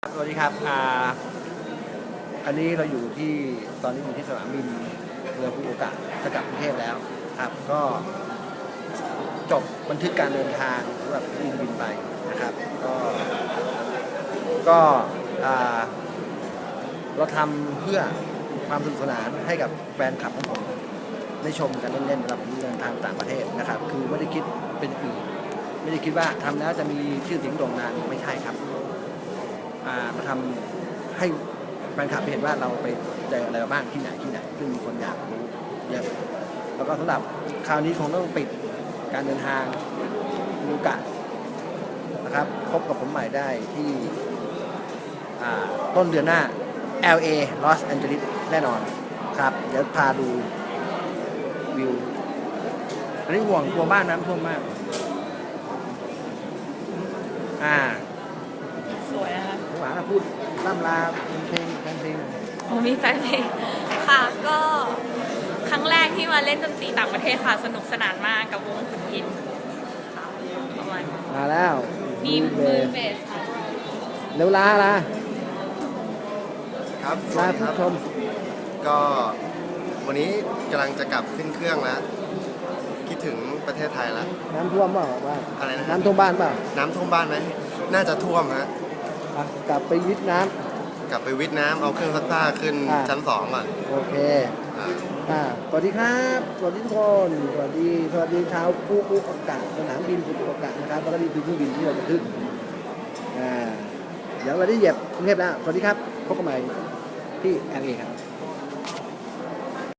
สวัสดีครับอ่าอันนี้เราอยู่ที่ตอนนี้อยู่ที่สนามบินเรือฟุกุโอกะจะกลับกรุงเทพแล้วครับ ก็จบบันทึกการเดินทางสำหรับบินบินไปนะครับ ก็ก็อ่าเราทำเพื่อความสนุกสนานให้กับแฟนคลับของผมได้ชมกันเล่นๆเวลาผมเดินทางต่างประเทศนะครับ คือไม่ได้คิดเป็นอื่น ไม่ได้คิดว่าทำแล้วจะมีชื่อเสียงโด่งดังไม่ใช่ครับามาทำให้แฟนคลับเห็นว่าเราไปเจออะไรมาบ้างที่ไหนที่ไหนซึ่งมีคนอยากรู้เยอะแล้วก็สำหรับคราวนี้คงต้องปิดการเดินทางลูกะนะครับพบกับผมใหม่ได้ที่ต้นเดือนหน้า LA Los Angeles แน่นอนครับ เดี๋ยวพาดูวิวอันนี้ห่วงกลัวบ้านน้ำท่วมมาก อ่า ดล่ำลาเพลงแฟนเพลงโอ้มีแฟนเพลงค่ะก็ครั้งแรกที่มาเล่นดนตรีต่างประเทศค่ะ สนุกสนานมากกับวงขุนยินค่ะประมาณนี้มาแล้วมีมือเบสค่ะเร็วลาละครับสลาวัสดีคผู้รับชมก็วันนี้กำลังจะกลับขึ้นเครื่องแล้วคิดถึงประเทศไทยแล้วน้ำท่วมเปล่าบ้านอะไรนะน้ำท่วมบ้านเปล่าน้ำท่วมบ้านไหมน่าจะท่วมฮะ อะกลับไปวิทย์น้กลับไปวิทย์น้ำเอาเครื่องซักผ้าขึ้นอ่า ชั้นสองก่อนำโอเค อ่าอ่า สวัสดีครับ สวัสดีทุกคน สวัสดี สวัสดีชาวฟุกุโอกะสนามบินฟุกุโอกะนะครับ แล้วก็นี่คือเครื่องบินที่เราจะขึ้น อ่า เดี๋ยวเราได้เหยียบกรุงเทพแล้ว สวัสดีครับ พบกันใหม่ที่ LA ครับ